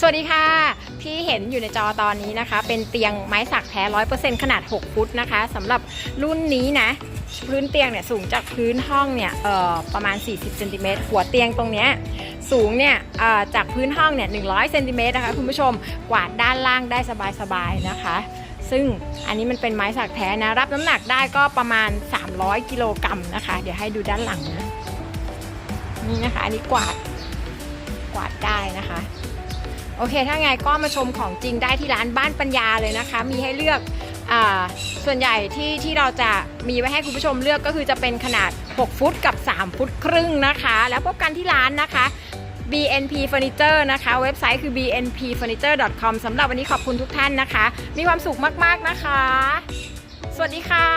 สวัสดีค่ะ ที่เห็นอยู่ในจอตอนนี้นะคะ เป็นเตียงไม้สักแท้ร้อยเปอร์เซ็นต์ขนาด 6 ฟุตนะคะสำหรับรุ่นนี้นะ พื้นเตียงเนี่ยสูงจากพื้นห้องเนี่ยเอ่อประมาณ 40เซนติเมตรหัวเตียงตรงเนี้ยสูงเนี่ยเอ่อจากพื้นห้องเนี่ย100เซนติเมตรนะคะคุณผู้ชมกวาดด้านล่างได้สบายๆนะคะ ซึ่งอันนี้มันเป็นไม้สักแท้นะ รับน้ำหนักได้ก็ประมาณ 300กิโลกรัมนะคะ เดี๋ยวให้ดูด้านหลังนะนี่นะคะอันนี้กวาดกวาดได้นะคะ โอเค ถ้าไงก็มาชมของจริงได้ที่ร้านบ้านปัญญาเลยนะคะ มีให้เลือกอส่วนใหญ่ที่ที่เราจะมีไว้ให้คุณผู้ชมเลือกก็คือจะเป็นขนาด 6 ฟุตกับ 3 ฟุตครึ่งนะคะ แล้วพบกันที่ร้านนะคะ BNP Furniture นะคะ เว็บไซต์คือ bnpfurniture.com สำหรับวันนี้ขอบคุณทุกท่านนะคะ มีความสุขมาก ๆ นะคะ สวัสดีค่ะ